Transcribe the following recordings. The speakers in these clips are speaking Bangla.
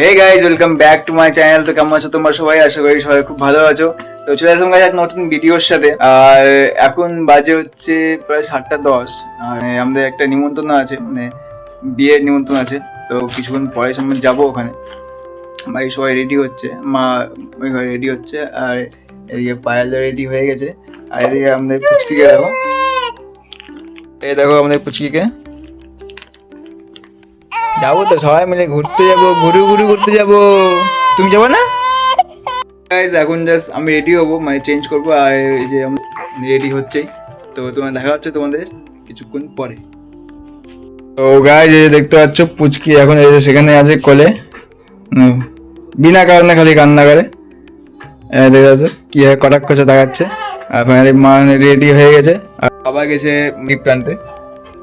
Hey guys welcome back to my channel তো কেমন আছো তোমরা সবাই? আশা করি সবাই খুব ভালো আছো। তো চলে আসলাম গাইজ এক নতুন ভিডিওর সাথে। আর এখন বাজে হচ্ছে প্রায় সাতটা দশ। আর আমাদের একটা নিমন্ত্রণ আছে মানে বিয়ের নিমন্ত্রণ আছে। তো কিছুক্ষণ পরে সামনে যাব ওখানে। বাড়ির সবাই রেডি হচ্ছে। মা ওই ঘরে রেডি হচ্ছে। আর এদিকে পায়েল রেডি হয়ে গেছে। আর এদিকে আমাদের পুচকিকে দেখো। এই দেখো আমাদের পুচকিকে। যাব তো সবাই মিলে ঘুরতে যাব ঘুরু ঘুরু ঘুরতে যাব। তুমি যাব না? Guys, এখন জাস্ট আমি রেডি হব মানে চেঞ্জ করব আর এই যে রেডি হচ্ছেই তো তোমার দেখা হচ্ছে তোমাদের কিছুক্ষণ পরে। তো গাইজ এই যে দেখতে পাচ্ছ পুচকি এখন এই যে সেখানে আছে কোলে। বিনা কারণে খালি কান্না করে। এই দেখা যাচ্ছে কি হয় কটাক্ষ দেখাচ্ছে। আর ফাইনালি মা রেডি হয়ে গেছে। আর বাবা গেছে আনতে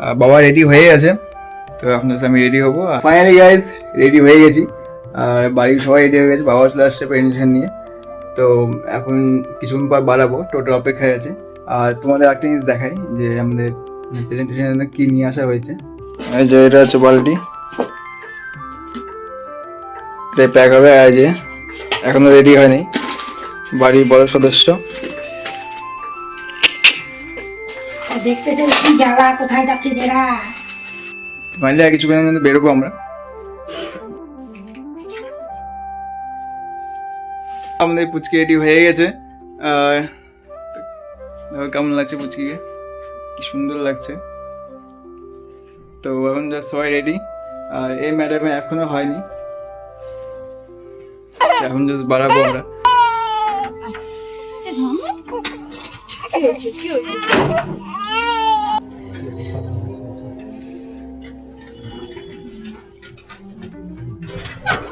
আর বাবা রেডি হয়ে গেছে। তো এখন আমি রেডি হব। আর ফাইনালি গাইজ রেডি হয়ে গেছি। আর বাড়ির সবাই রেডি হয়ে গেছে বাবা চলে আসছে প্রেজেন্টেশন নিয়ে। তো এখন কিছুক্ষণ পর বাড়াবো টোটো অপেক্ষায় আছে। আর তোমাদের একটা জিনিস দেখাই যে আমাদের প্রেজেন্টেশনে কি নিয়ে আসা হয়েছে। এই যে এটা হচ্ছে বালটি এটা প্যাক হবে আর যে এখনও রেডি হয়নি। বাড়ির বড় সদস্য। দেখতে চাই কি জ্বালা কোথায় যাচ্ছে যেরা। ফাইনালি আর কিছুক্ষণের মধ্যে বেরোবো আমরা আমাদের পুচকি রেডি হয়ে গেছে কেমন লাগছে পুচকিকে কি সুন্দর লাগছে তো এখন যা সবাই রেডি আর এই ম্যাডামে এখনও হয়নি এখন জাস্ট বাড়াবো আমরা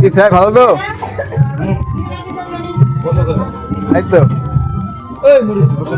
কি স্যার ভালো তো? এই তো। আছে